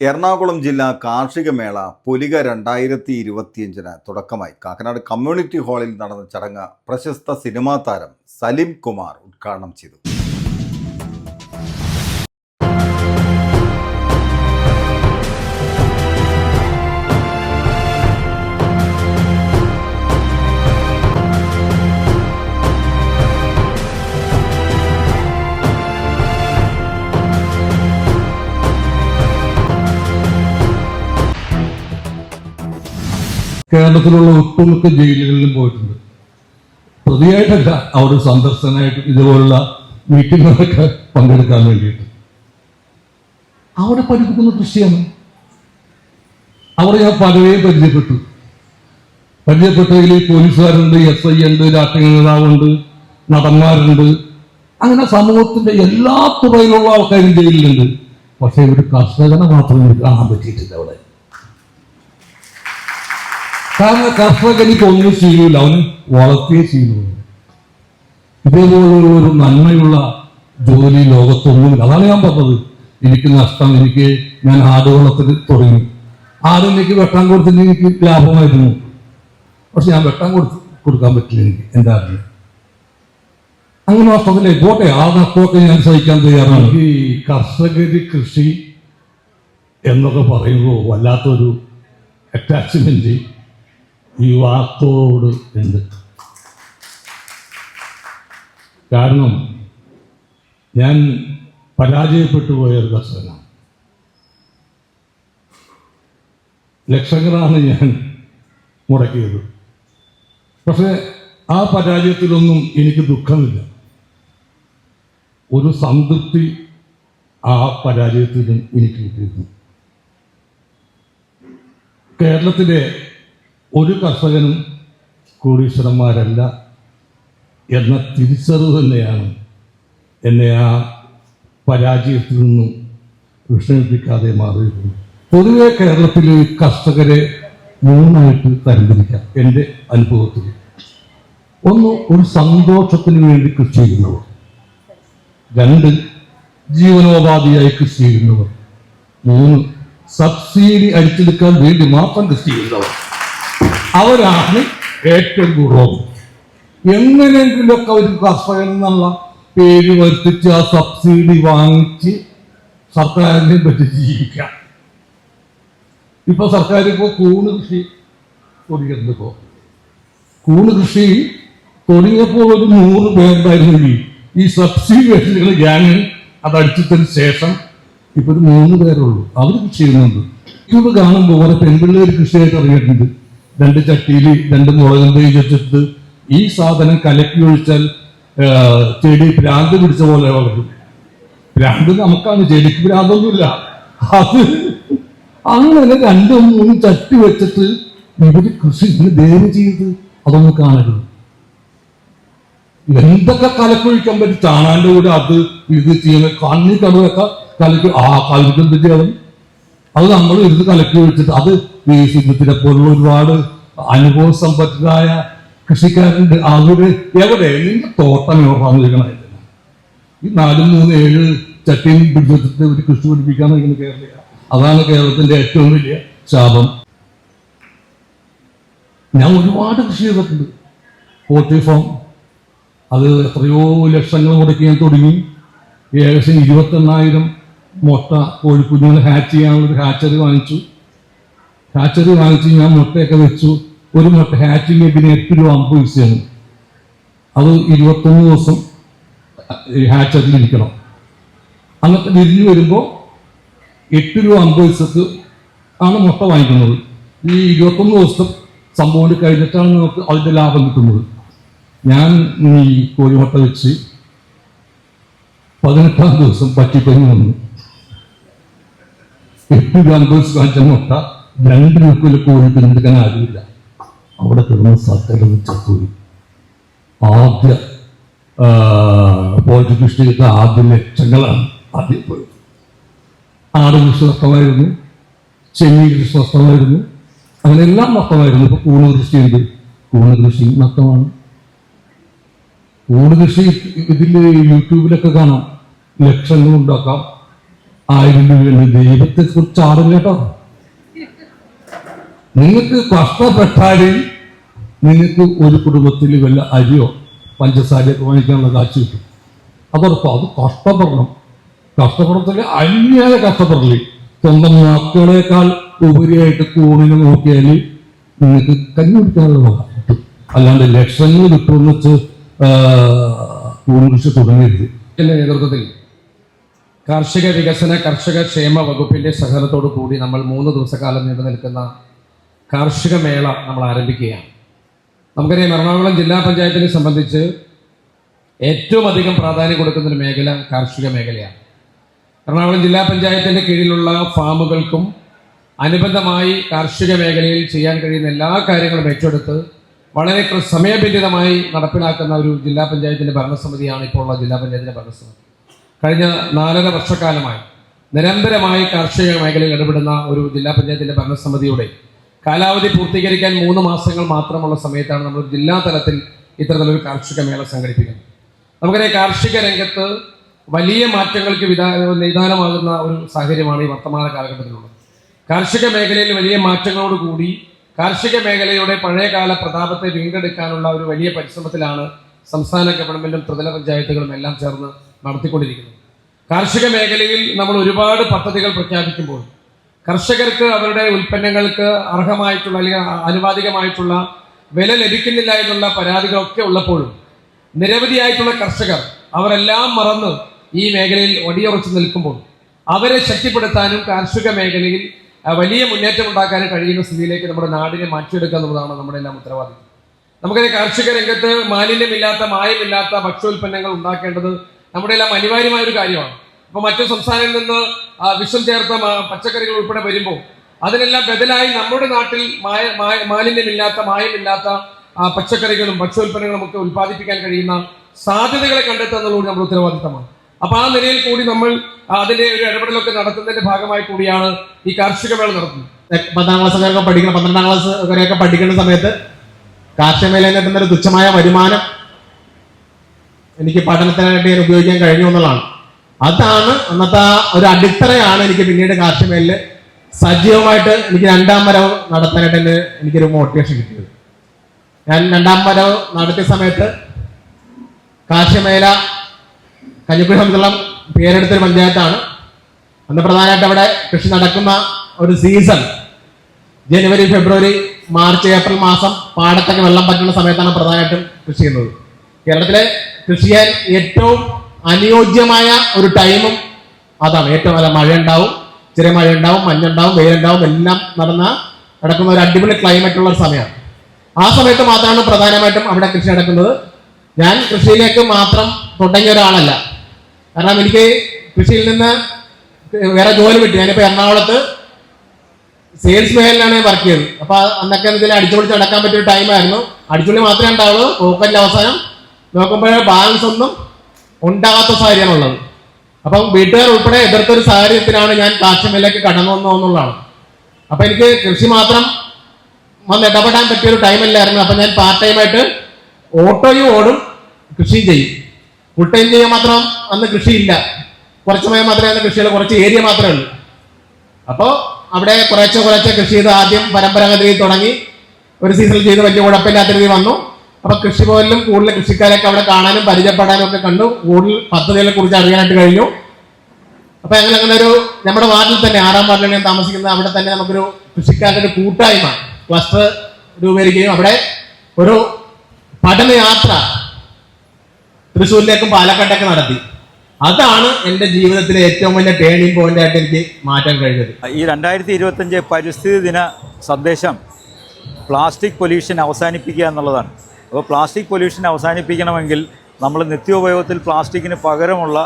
എറണാകുളം ജില്ലാ കാർഷിക മേള പുലിക രണ്ടായിരത്തി ഇരുപത്തിയഞ്ചിന് തുടക്കമായി. കാക്കനാട് കമ്മ്യൂണിറ്റി ഹാളിൽ നടന്ന ചടങ്ങ് പ്രശസ്ത സിനിമാ താരം സലിം കുമാർ ഉദ്ഘാടനം ചെയ്തു. കേരളത്തിലുള്ള ഒട്ടുമിക്ക ജയിലുകളിലും പോയിട്ടുണ്ട്. പ്രതിയായിട്ടല്ല അവിടെ സന്ദർശനമായിട്ട് ഇതുപോലുള്ള മീറ്റിങ്ങുകളൊക്കെ പങ്കെടുക്കാൻ വേണ്ടിയിട്ട്. അവിടെ പഠിപ്പിക്കുന്ന കൃഷിയാണ്. അവിടെ ഞാൻ പലരെയും പരിചയപ്പെട്ടു. പരിചയപ്പെട്ടതിൽ പോലീസുകാരുണ്ട് എസ് ഐ ഉണ്ട് രാഷ്ട്രീയ നേതാവുണ്ട് നടന്മാരുണ്ട്. അങ്ങനെ സമൂഹത്തിന്റെ എല്ലാ തുറയിലുള്ള ആൾക്കാരും ജയിലിലുണ്ട്. പക്ഷെ ഒരു കർഷകനെ മാത്രമേ കാണാൻ പറ്റിയിട്ടില്ല അവിടെ. കാരണം കർഷകനിക്ക് ഒന്നും ചെയ്യൂല. അവന് വളർത്തുകയും ശീലമുണ്ട് ഇതേപോലുള്ള ഒരു നന്മയുള്ള ജോലി ലോകത്തൊന്നുമില്ല. അതാണ് ഞാൻ പറഞ്ഞത്. എനിക്ക് നഷ്ടം എനിക്ക് ഞാൻ ആട് വളർത്തി തുടങ്ങി. ആട് എനിക്ക് വെട്ടാൻ കൊടുത്തിട്ട് എനിക്ക് ലാഭമായിരുന്നു. പക്ഷെ ഞാൻ വെട്ടാൻ കൊടുത്ത് കൊടുക്കാൻ പറ്റില്ല എനിക്ക്. എന്റെ ആടിന് അങ്ങനെ നഷ്ടത്തിലേ പോട്ടെ. ആ നഷ്ടമൊക്കെ ഞാൻ സഹിക്കാൻ തയ്യാറാണ്. ഈ കർഷകര് കൃഷി എന്നൊക്കെ പറയുമ്പോൾ വല്ലാത്തൊരു അറ്റാച്ച്മെന്റ് ഈ വാർത്തയോട് ഉണ്ട് കാരണം ഞാൻ പരാജയപ്പെട്ടു പോയ ഒരു കർഷകനാണ് ലക്ഷങ്ങളാണ് ഞാൻ മുടക്കിയത്. പക്ഷേ ആ പരാജയത്തിലൊന്നും എനിക്ക് ദുഃഖമില്ല. ഒരു സംതൃപ്തി ആ പരാജയത്തിലും എനിക്ക് കിട്ടിയിരുന്നു കേരളത്തിലെ ഒരു കർഷകനും കോടീശ്വരന്മാരല്ല എന്ന തിരിച്ചറിവ് തന്നെയാണ് എന്നെ ആ പരാജയത്തിൽ നിന്നും വിഷമിപ്പിക്കാതെ മാറിയിരുന്നു പൊതുവെ കേരളത്തിൽ കർഷകരെ മൂന്നായിട്ട് തരംതിരിക്കാം എന്റെ അനുഭവത്തിൽ. ഒന്ന് ഒരു സന്തോഷത്തിന് വേണ്ടി കൃഷി ചെയ്യുന്നവർ. രണ്ട് ജീവനോപാധിയായി കൃഷി ചെയ്യുന്നവർ. മൂന്ന് സബ്സിഡി അടിച്ചെടുക്കാൻ വേണ്ടി മാത്രം കൃഷി ചെയ്യുന്നവർ. അവരാണ് ഏറ്റവും കുറവ് എങ്ങനെയെങ്കിലുമൊക്കെ ഒരു കർഷകൻ എന്നുള്ള പേര് വരുത്തിച്ച് ആ സബ്സിഡി വാങ്ങിച്ച് സർക്കാരിനെ പറ്റി ജീവിക്കാം. ഇപ്പൊ സർക്കാർ ഇപ്പോ കൂണ് കൃഷി തുടങ്ങിയിട്ടുണ്ട് ഇപ്പോ. കൂണ് കൃഷി തുടങ്ങിയപ്പോൾ ഒരു നൂറ് പേരുണ്ടായിരുന്നെങ്കിൽ ഈ സബ്സിഡി വേഷനുകൾ ഗ്യാങ് അത് അടിച്ചതിന് ശേഷം ഇപ്പൊ ഒരു മൂന്ന് പേരുള്ളൂ. അവർ കൃഷി ചെയ്യുന്നുണ്ട്. ഇത് കാണുമ്പോൾ ഓരോ പെൺപിള്ളേർ കൃഷിയായിട്ട് ഇറങ്ങിയിട്ടുണ്ട്. രണ്ട് ചട്ടിയിൽ രണ്ട് മുളകും തൈ വെച്ചിട്ട് ഈ സാധനം കലക്കി ഒഴിച്ചാൽ ചെടി ഭ്രാന്ത് പിടിച്ച പോലെ വളരും. ഭ്രാന്ത് നമുക്കാണ് ചെടിക്ക് ഭ്രാന്തൊന്നുമില്ല. അത് അങ്ങനെ രണ്ടും മൂന്നും ചട്ടി വെച്ചിട്ട് ഇവർ കൃഷി ദയവ് ചെയ്ത് അതൊന്നും കാണരുത്. എന്തൊക്കെ കലക്കൊഴിക്കാൻ പറ്റും? ചാണാന്റെ കൂടെ അത് ഇത് ചെയ്യുന്ന കണ്ണി കടുവൊക്കെ കലക്കി ആ കലക്ക് ചെയ്യണം? അത് നമ്മൾ ഇരുന്ന് കലക്കി ഒഴിച്ചിട്ട് അത് ഈ സിദ്ധത്തിനെ പോലുള്ള ഒരുപാട് അനുഭവ സമ്പന്നരായ കൃഷിക്കാരുണ്ട്. അവർ എവിടെ? നിന്റെ തോട്ടം എവിടെയാണ് ഈ നാലും മൂന്ന് ഏഴ് ചട്ടിയും പിടിച്ചിട്ട് ഒരു കൃഷി പിടിപ്പിക്കാൻ ഇങ്ങനെ കേരളീയ അതാണ് കേരളത്തിന്റെ ഏറ്റവും വലിയ ശാപം. ഞാൻ ഒരുപാട് കൃഷി ചെയ്തിട്ടുണ്ട്. പോൾട്രി ഫാം അത് എത്രയോ ലക്ഷങ്ങൾ മുടക്കി ഞാൻ തുടങ്ങി. ഏകദേശം ഇരുപത്തെണ്ണായിരം മുട്ട കോഴിക്കുഞ്ഞുങ്ങൾ ഹാച്ച് ചെയ്യാനുള്ളൊരു ഹാച്ചറി വാങ്ങിച്ചു. ഹാച്ചറി വാങ്ങിച്ച് ഞാൻ മുട്ടയൊക്കെ വെച്ചു. ഒരു മുട്ട ഹാച്ചിങ് പിന്നെ എട്ട് രൂപ അമ്പത് പൈസയാണ്. അത് ഇരുപത്തൊന്ന് ദിവസം ഹാച്ചറിൽ ഇരിക്കണം. അങ്ങനത്തെ വിരിഞ്ഞ് വരുമ്പോൾ എട്ട് രൂപ അമ്പത് പൈസക്ക് ആണ് മുട്ട വാങ്ങിക്കുന്നത്. ഈ ഇരുപത്തൊന്ന് ദിവസം സംഭവം കഴിഞ്ഞിട്ടാണ് നമുക്ക് അതിന്റെ ലാഭം കിട്ടുന്നത്. ഞാൻ ഈ കോഴിമുട്ട വെച്ച് പതിനെട്ടാം ദിവസം പറ്റിപ്പനി വന്നു. എട്ട് രൂപ അമ്പത് വാങ്ങിച്ച മുട്ട രണ്ട് രൂപയിൽ കോഴി തിരഞ്ഞെടുക്കാൻ ആരുമില്ല. അവിടെ കിടന്ന് സത്യം ചത്തുപോയി. ആദ്യ ചെയ്ത ആദ്യ ലക്ഷങ്ങളാണ് ആദ്യം പോയത്. ആട് വിശ്വസ്തമായിരുന്നു ചെമ്മീൻ കൃഷി നഷ്ടമായിരുന്നു. അങ്ങനെ എല്ലാം നഷ്ടമായിരുന്നു. ഇപ്പൊ കൂണ് കൃഷി ഉണ്ട്. കൂണ് കൃഷി നഷ്ടമാണ്. കൂണ് കൃഷി ഇതിൽ യൂട്യൂബിലൊക്കെ കാണാം. ലക്ഷങ്ങൾ ഉണ്ടാക്കാം. ആയിരം രൂപയുണ്ട് ദൈവത്തെ കുറിച്ച് ആരും കേട്ടോ. നിങ്ങൾക്ക് കഷ്ടപ്പെട്ടാലും നിങ്ങൾക്ക് ഒരു കുടുംബത്തിൽ വല്ല അരിയോ പഞ്ചസാരയൊക്കെ വാങ്ങിക്കാനുള്ള കാശ് കിട്ടും. അതോടൊപ്പം അത് കഷ്ടപ്പെടണം. കഷ്ടപ്പെടത്തില്ല അന്യായ കഷ്ടപ്പെടൽ. സ്വന്തം മക്കളെക്കാൾ ഉപരിയായിട്ട് കൂണിനെ നോക്കിയാൽ നിങ്ങൾക്ക് കഞ്ഞി കുടിക്കാനുള്ള കിട്ടും. അല്ലാണ്ട് ലക്ഷങ്ങൾ കിട്ടുമെന്ന് വെച്ച് കൂൺ കൃഷി തുടങ്ങരുത്. എന്റെ നേതൃത്വത്തിൽ കാർഷിക വികസന കർഷക ക്ഷേമ വകുപ്പിന്റെ സഹകരണത്തോടു കൂടി നമ്മൾ മൂന്ന് ദിവസക്കാലം നീണ്ടു നിൽക്കുന്ന കാർഷിക മേള നമ്മൾ ആരംഭിക്കുകയാണ് നമുക്കറിയാം എറണാകുളം ജില്ലാ പഞ്ചായത്തിനെ സംബന്ധിച്ച് ഏറ്റവും അധികം പ്രാധാന്യം കൊടുക്കുന്ന ഒരു മേഖല കാർഷിക മേഖലയാണ് എറണാകുളം ജില്ലാ പഞ്ചായത്തിന്റെ കീഴിലുള്ള ഫാമുകൾക്കും അനുബന്ധമായി കാർഷിക മേഖലയിൽ ചെയ്യാൻ കഴിയുന്ന എല്ലാ കാര്യങ്ങളും ഏറ്റെടുത്ത് വളരെ സമയബന്ധിതമായി നടപ്പിലാക്കുന്ന ഒരു ജില്ലാ പഞ്ചായത്തിന്റെ ഭരണസമിതിയാണ് ഇപ്പോൾ ഉള്ള ജില്ലാ പഞ്ചായത്തിന്റെ ഭരണസമിതി. കഴിഞ്ഞ നാലര വർഷക്കാലമായി നിരന്തരമായി കാർഷിക മേഖലയിൽ ഇടപെടുന്ന ഒരു ജില്ലാ പഞ്ചായത്തിന്റെ ഭരണസമിതിയുടെ കാലാവധി പൂർത്തീകരിക്കാൻ മൂന്ന് മാസങ്ങൾ മാത്രമുള്ള സമയത്താണ് നമ്മൾ ജില്ലാ തലത്തിൽ ഇത്തരത്തിലൊരു കാർഷിക മേള സംഘടിപ്പിക്കുന്നത്. നമുക്കറിയാം കാർഷിക രംഗത്ത് വലിയ മാറ്റങ്ങൾക്ക് വിധാ നിദാനമാകുന്ന ഒരു സാഹചര്യമാണ് ഈ വർത്തമാന കാലഘട്ടത്തിലുള്ളത്. കാർഷിക മേഖലയിൽ വലിയ മാറ്റങ്ങളോടുകൂടി കാർഷിക മേഖലയുടെ പഴയകാല പ്രതാപത്തെ വീണ്ടെടുക്കാനുള്ള ഒരു വലിയ പരിശ്രമത്തിലാണ് സംസ്ഥാന ഗവൺമെന്റും ത്രിതല പഞ്ചായത്തുകളും എല്ലാം ചേർന്ന് നടത്തിക്കൊണ്ടിരിക്കുന്നത്. കാർഷിക മേഖലയിൽ നമ്മൾ ഒരുപാട് പദ്ധതികൾ പ്രഖ്യാപിക്കുമ്പോൾ കർഷകർക്ക് അവരുടെ ഉൽപ്പന്നങ്ങൾക്ക് അർഹമായിട്ടുള്ള അല്ലെങ്കിൽ അനുവാദികമായിട്ടുള്ള വില ലഭിക്കുന്നില്ല എന്നുള്ള പരാതികളൊക്കെ ഉള്ളപ്പോഴും നിരവധിയായിട്ടുള്ള കർഷകർ അവരെല്ലാം മറന്ന് ഈ മേഖലയിൽ ഒടിയുറച്ചു നിൽക്കുമ്പോൾ അവരെ ശക്തിപ്പെടുത്താനും കാർഷിക മേഖലയിൽ വലിയ മുന്നേറ്റം ഉണ്ടാക്കാനും കഴിയുന്ന സ്ഥിതിയിലേക്ക് നമ്മുടെ നാടിനെ മാറ്റിയെടുക്കുക എന്നുള്ളതാണ് നമ്മുടെ എല്ലാം ഉത്തരവാദിത്വം നമുക്കറിയാം കാർഷിക രംഗത്ത് മാലിന്യമില്ലാത്ത മായമില്ലാത്ത ഭക്ഷ്യോൽപ്പന്നങ്ങൾ ഉണ്ടാക്കേണ്ടത് നമ്മുടെ എല്ലാം അനിവാര്യമായ ഒരു കാര്യമാണ്. ഇപ്പൊ മറ്റു സംസ്ഥാനങ്ങളിൽ നിന്ന് വിഷം ചേർത്ത പച്ചക്കറികൾ ഉൾപ്പെടെ വരുമ്പോൾ അതിനെല്ലാം ബദലായി നമ്മുടെ നാട്ടിൽ മാലിന്യമില്ലാത്ത മായമില്ലാത്ത പച്ചക്കറികളും ഭക്ഷ്യോൽപ്പന്നങ്ങളും ഒക്കെ ഉൽപ്പാദിപ്പിക്കാൻ കഴിയുന്ന സാധ്യതകളെ കണ്ടെത്തുക എന്നുള്ളത് നമ്മുടെ ഉത്തരവാദിത്തമാണ്. അപ്പൊ ആ നിലയിൽ കൂടി നമ്മൾ അതിന്റെ ഒരു ഇടപെടലൊക്കെ നടത്തുന്നതിന്റെ ഭാഗമായി കൂടിയാണ് ഈ കാർഷിക മേള നടത്തുന്നത്. പത്താം ക്ലാസ് വരെയൊക്കെ പഠിക്കണം പന്ത്രണ്ടാം ക്ലാസ് വരെയൊക്കെ പഠിക്കുന്ന സമയത്ത് കാർഷിക മേഖലയിൽ കിട്ടുന്ന ഒരു തുച്ഛമായ വരുമാനം എനിക്ക് പഠനത്തിനായിട്ട് ഞാൻ ഉപയോഗിക്കാൻ കഴിഞ്ഞു എന്നുള്ളതാണ് അതാണ് അന്നത്തെ ആ ഒരു അടിത്തറയാണ് എനിക്ക് പിന്നീട് കാർഷിക മേഖലയിൽ സജീവമായിട്ട് എനിക്ക് രണ്ടാം വരവ് നടത്താനായിട്ട് എന്നെ എനിക്കൊരു മോട്ടിവേഷൻ കിട്ടിയത്. ഞാൻ രണ്ടാം വരവ് നടത്തിയ സമയത്ത് കാർഷിക മേഖല കഞ്ഞിക്കുഴി സംബന്ധിച്ചുള്ള പേരെടുത്തൊരു പഞ്ചായത്താണ്. അന്ന് പ്രധാനമായിട്ട് അവിടെ കൃഷി നടക്കുന്ന ഒരു സീസൺ ജനുവരി ഫെബ്രുവരി മാർച്ച് ഏപ്രിൽ മാസം പാടത്തൊക്കെ വെള്ളം പറ്റുന്ന സമയത്താണ് പ്രധാനമായിട്ടും കൃഷി ചെയ്യുന്നത്. കേരളത്തിലെ കൃഷി ചെയ്യാൻ ഏറ്റവും അനുയോജ്യമായ ഒരു ടൈമും അതാണ്. ഏറ്റവും നല്ല മഴ ഉണ്ടാവും ചെറിയ മഴ ഉണ്ടാവും മഞ്ഞുണ്ടാവും വെയിലുണ്ടാവും എല്ലാം നടന്ന നടക്കുന്ന ഒരു അടിപൊളി ക്ലൈമറ്റ് ഉള്ള ഒരു സമയമാണ്. ആ സമയത്ത് മാത്രമാണ് പ്രധാനമായിട്ടും അവിടെ കൃഷി നടക്കുന്നത്. ഞാൻ കൃഷിയിലേക്ക് മാത്രം തുടങ്ങിയ ഒരാളല്ല. കാരണം എനിക്ക് കൃഷിയിൽ നിന്ന് വേറെ ജോലി കിട്ടി. ഞാനിപ്പോൾ എറണാകുളത്ത് സെയിൽസ് മേഖലയിലാണ് ഞാൻ വർക്ക് ചെയ്തത്. അപ്പോൾ അന്നൊക്കെ ഇതിൽ അടിച്ചുപൊളിച്ച് നടക്കാൻ പറ്റിയ ടൈമായിരുന്നു അടിച്ചുപൊളി മാത്രമേ ഉണ്ടാവുള്ളൂ. പോക്കറ്റിന്റെ അവസാനം നോക്കുമ്പോഴേ ബാലൻസ് ഒന്നും ഉണ്ടാകാത്ത സാഹചര്യമാണുള്ളത്. അപ്പം വീട്ടുകാർ ഉൾപ്പെടെ എതിർത്തൊരു സാഹചര്യത്തിലാണ് ഞാൻ മേഖലയിലേക്ക് കടന്നു വന്നതെന്നുള്ളതാണ് അപ്പൊ എനിക്ക് കൃഷി മാത്രം വന്ന് ഇടപെടാൻ പറ്റിയ ഒരു ടൈമല്ലായിരുന്നു. അപ്പൊ ഞാൻ പാർട്ട് ടൈമായിട്ട് ഓട്ടോയും ഓടും കൃഷിയും ചെയ്യും. ഫുൾ ടൈം ചെയ്യാൻ മാത്രം അന്ന് കൃഷിയില്ല. കുറച്ച് സമയം മാത്രമേ അന്ന് കൃഷിയുള്ള. കുറച്ച് ഏരിയ മാത്രമേ ഉള്ളൂ. അപ്പോൾ അവിടെ കുറേശ്ശെ കുറേശ്ശെ കൃഷി ചെയ്ത് ആദ്യം പരമ്പരാഗത രീതി തുടങ്ങി. ഒരു സീസണിൽ ചെയ്ത് വലിയ കുഴപ്പമില്ലാത്ത രീതി വന്നു. അപ്പൊ കൃഷി പോലും കൂടുതൽ കൃഷിക്കാരൊക്കെ അവിടെ കാണാനും പരിചയപ്പെടാനും ഒക്കെ കണ്ടു. കൂടുതൽ പദ്ധതികളെ കുറിച്ച് അറിയാനായിട്ട് കഴിഞ്ഞു. അപ്പൊ അങ്ങനെ അങ്ങനെ ഒരു നമ്മുടെ വാർഡിൽ തന്നെ ആറാം വാർഡിലാണ് ഞാൻ താമസിക്കുന്നത്. അവിടെ തന്നെ നമുക്കൊരു കൃഷിക്കാരുടെ ഒരു കൂട്ടായ്മ ക്ലസ്റ്റർ രൂപീകരിക്കുകയും അവിടെ ഒരു പഠനയാത്ര തൃശ്ശൂരിലേക്കും പാലക്കാട്ടേക്ക് നടത്തി. അതാണ് എന്റെ ജീവിതത്തിലെ ഏറ്റവും വലിയ ടേണിംഗ് പോയിന്റ് ആയിട്ട് എനിക്ക് മാറ്റാൻ കഴിഞ്ഞത്. ഈ രണ്ടായിരത്തി ഇരുപത്തഞ്ച് പരിസ്ഥിതി ദിന സന്ദേശം പ്ലാസ്റ്റിക് പൊല്യൂഷൻ അവസാനിപ്പിക്കുക എന്നുള്ളതാണ്. അപ്പോൾ പ്ലാസ്റ്റിക് പൊല്യൂഷൻ അവസാനിപ്പിക്കണമെങ്കിൽ നമ്മൾ നിത്യോപയോഗത്തിൽ പ്ലാസ്റ്റിക്കിന് പകരമുള്ള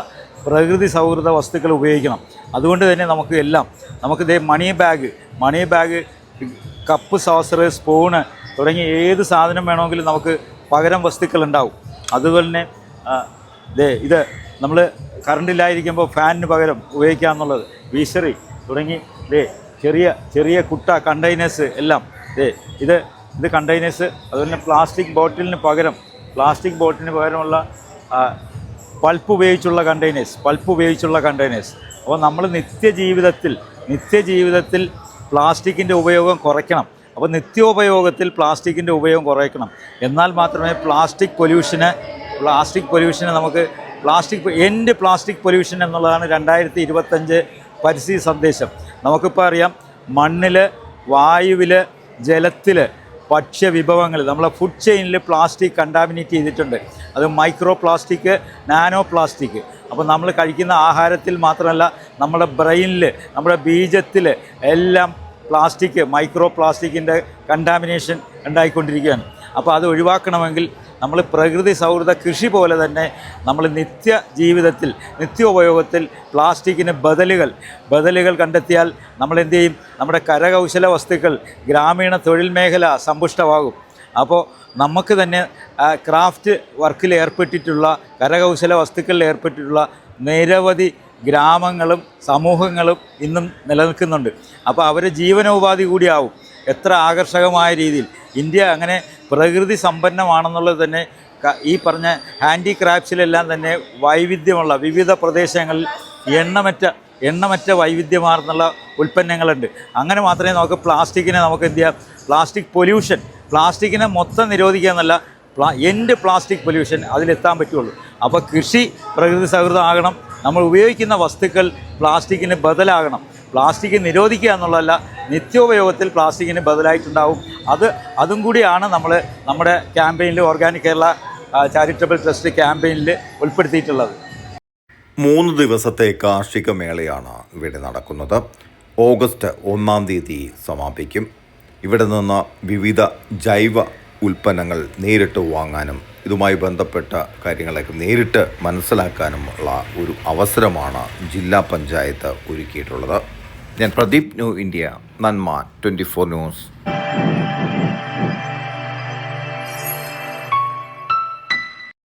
പ്രകൃതി സൗഹൃദ വസ്തുക്കൾ ഉപയോഗിക്കണം. അതുകൊണ്ട് തന്നെ നമുക്ക് എല്ലാം നമുക്ക് ഇതേ money bag money bag cup saucer spoon തുടങ്ങിയ ഏത് സാധനം വേണമെങ്കിലും നമുക്ക് പകരം വസ്തുക്കൾ ഉണ്ടാവും. അതുപോലെ തന്നെ ഇതേ ഇത് നമ്മൾ കറണ്ടില്ലായിരിക്കുമ്പോൾ ഫാനിന് പകരം ഉപയോഗിക്കുക എന്നുള്ളത് വീശറി തുടങ്ങി ഇതേ ചെറിയ ചെറിയ കുട്ട കണ്ടെയ്നേഴ്സ് എല്ലാം ഇതേ ഇത് ഇത് കണ്ടെയ്നേഴ്സ് അതുപോലെ തന്നെ പ്ലാസ്റ്റിക് ബോട്ടിലിന് പകരം പ്ലാസ്റ്റിക് ബോട്ടിലിന് പകരമുള്ള പൾപ്പ് ഉപയോഗിച്ചുള്ള കണ്ടെയ്നേഴ്സ് പൾപ്പ് ഉപയോഗിച്ചുള്ള കണ്ടെയ്നേഴ്സ് അപ്പോൾ നമ്മൾ നിത്യജീവിതത്തിൽ നിത്യജീവിതത്തിൽ പ്ലാസ്റ്റിക്കിന്റെ ഉപയോഗം കുറയ്ക്കണം. അപ്പോൾ നിത്യോപയോഗത്തിൽ പ്ലാസ്റ്റിക്കിന്റെ ഉപയോഗം കുറയ്ക്കണം. എന്നാൽ മാത്രമേ പ്ലാസ്റ്റിക് പൊല്യൂഷന് പ്ലാസ്റ്റിക് പൊല്യൂഷന് നമുക്ക് പ്ലാസ്റ്റിക് എൻഡ് പ്ലാസ്റ്റിക് പൊല്യൂഷൻ എന്നുള്ളതാണ് രണ്ടായിരത്തി ഇരുപത്തഞ്ച് പരിസ്ഥിതി സന്ദേശം. നമുക്കിപ്പോൾ അറിയാം മണ്ണിൽ വായുവിൽ ജലത്തിൽ ഭക്ഷ്യവിഭവങ്ങൾ നമ്മളെ ഫുഡ് ചെയിനിൽ പ്ലാസ്റ്റിക് കണ്ടാമിനേറ്റ് ചെയ്തിട്ടുണ്ട്. അത് മൈക്രോ പ്ലാസ്റ്റിക് നാനോ പ്ലാസ്റ്റിക് അപ്പോൾ നമ്മൾ കഴിക്കുന്ന ആഹാരത്തിൽ മാത്രമല്ല നമ്മുടെ ബ്രെയിനിൽ നമ്മുടെ ബീജത്തിൽ എല്ലാം പ്ലാസ്റ്റിക് മൈക്രോ പ്ലാസ്റ്റിക്കിന്റെ കണ്ടാമിനേഷൻ ഉണ്ടായിക്കൊണ്ടിരിക്കുകയാണ്. അപ്പോൾ അത് ഒഴിവാക്കണമെങ്കിൽ നമ്മൾ പ്രകൃതി സൗഹൃദ കൃഷി പോലെ തന്നെ നമ്മൾ നിത്യ ജീവിതത്തിൽ നിത്യോപയോഗത്തിൽ പ്ലാസ്റ്റിക്കിന് ബദലുകൾ ബദലുകൾ കണ്ടെത്തിയാൽ നമ്മൾ എന്ത് ചെയ്യും? നമ്മുടെ കരകൗശല വസ്തുക്കൾ ഗ്രാമീണ തൊഴിൽ മേഖല സമ്പുഷ്ടമാകും. അപ്പോൾ നമുക്ക് തന്നെ ക്രാഫ്റ്റ് വർക്കിൽ ഏർപ്പെട്ടിട്ടുള്ള കരകൗശല വസ്തുക്കളിൽ ഏർപ്പെട്ടിട്ടുള്ള നിരവധി ഗ്രാമങ്ങളും സമൂഹങ്ങളും ഇന്നും നിലനിൽക്കുന്നുണ്ട്. അപ്പോൾ അവരെ ജീവനോപാധി കൂടിയാവും. എത്ര ആകർഷകമായ രീതിയിൽ ഇന്ത്യ അങ്ങനെ പ്രകൃതി സമ്പന്നമാണെന്നുള്ളത് തന്നെ ഈ പറഞ്ഞ ഹാൻഡിക്രാഫ്റ്റ്സിലെല്ലാം തന്നെ വൈവിധ്യമുള്ള വിവിധ പ്രദേശങ്ങളിൽ എണ്ണമറ്റ എണ്ണമറ്റ വൈവിധ്യമാർന്നുള്ള ഉൽപ്പന്നങ്ങളുണ്ട്. അങ്ങനെ മാത്രമേ നമുക്ക് പ്ലാസ്റ്റിക്കിനെ നമുക്ക് എന്ത് ചെയ്യാം? പ്ലാസ്റ്റിക് പൊല്യൂഷൻ പ്ലാസ്റ്റിക്കിനെ മൊത്തം നിരോധിക്കുക എന്നല്ല പ്ലാ എൻഡ് പ്ലാസ്റ്റിക് പൊല്യൂഷൻ അതിലെത്താൻ പറ്റുള്ളൂ. അപ്പോൾ കൃഷി പ്രകൃതി സൗഹൃദമാകണം. നമ്മൾ ഉപയോഗിക്കുന്ന വസ്തുക്കൾ പ്ലാസ്റ്റിക്കിന് ബദലാകണം. പ്ലാസ്റ്റിക് നിരോധിക്കുക എന്നുള്ളതല്ല നിത്യോപയോഗത്തിൽ പ്ലാസ്റ്റിക്കിന് ബദലായിട്ടുണ്ടാവും. അത് അതും കൂടിയാണ് നമ്മൾ നമ്മുടെ ക്യാമ്പയിനിൽ ഓർഗാനിക് കേരള ചാരിറ്റബിൾ ട്രസ്റ്റ് ക്യാമ്പയിനിൽ ഉൾപ്പെടുത്തിയിട്ടുള്ളത്. മൂന്ന് ദിവസത്തെ കാർഷിക മേളയാണ് ഇവിടെ നടക്കുന്നത്. ഓഗസ്റ്റ് ഒന്നാം തീയതി സമാപിക്കും. ഇവിടെ നിന്ന് വിവിധ ജൈവ ഉൽപ്പന്നങ്ങൾ നേരിട്ട് വാങ്ങാനും ഇതുമായി ബന്ധപ്പെട്ട കാര്യങ്ങളൊക്കെ നേരിട്ട് മനസ്സിലാക്കാനുമുള്ള ഒരു അവസരമാണ് ജില്ലാ പഞ്ചായത്ത് ഒരുക്കിയിട്ടുള്ളത്. ഞാൻ പ്രദീപ് ന്യൂ ഇന്ത്യ നന്മ ട്വന്റി ഫോർ ന്യൂസ്.